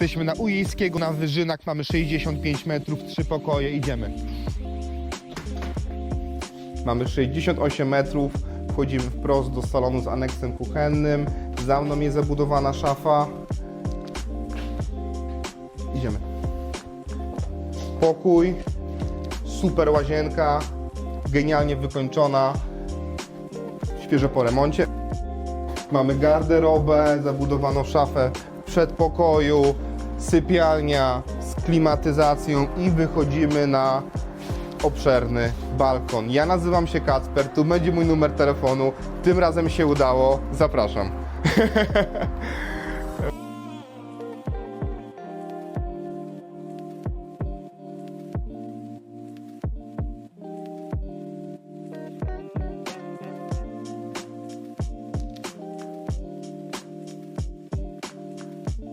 Jesteśmy na Ujejskiego, na Wyżynach, mamy 65 metrów, trzy pokoje, idziemy. Mamy 68 metrów, wchodzimy wprost do salonu z aneksem kuchennym. Za mną jest zabudowana szafa. Idziemy. Pokój, super łazienka, genialnie wykończona, świeżo po remoncie. Mamy garderobę, zabudowaną szafę w przedpokoju, sypialnia z klimatyzacją i wychodzimy na obszerny balkon. Ja nazywam się Kacper, tu będzie mój numer telefonu. Tym razem się udało. Zapraszam.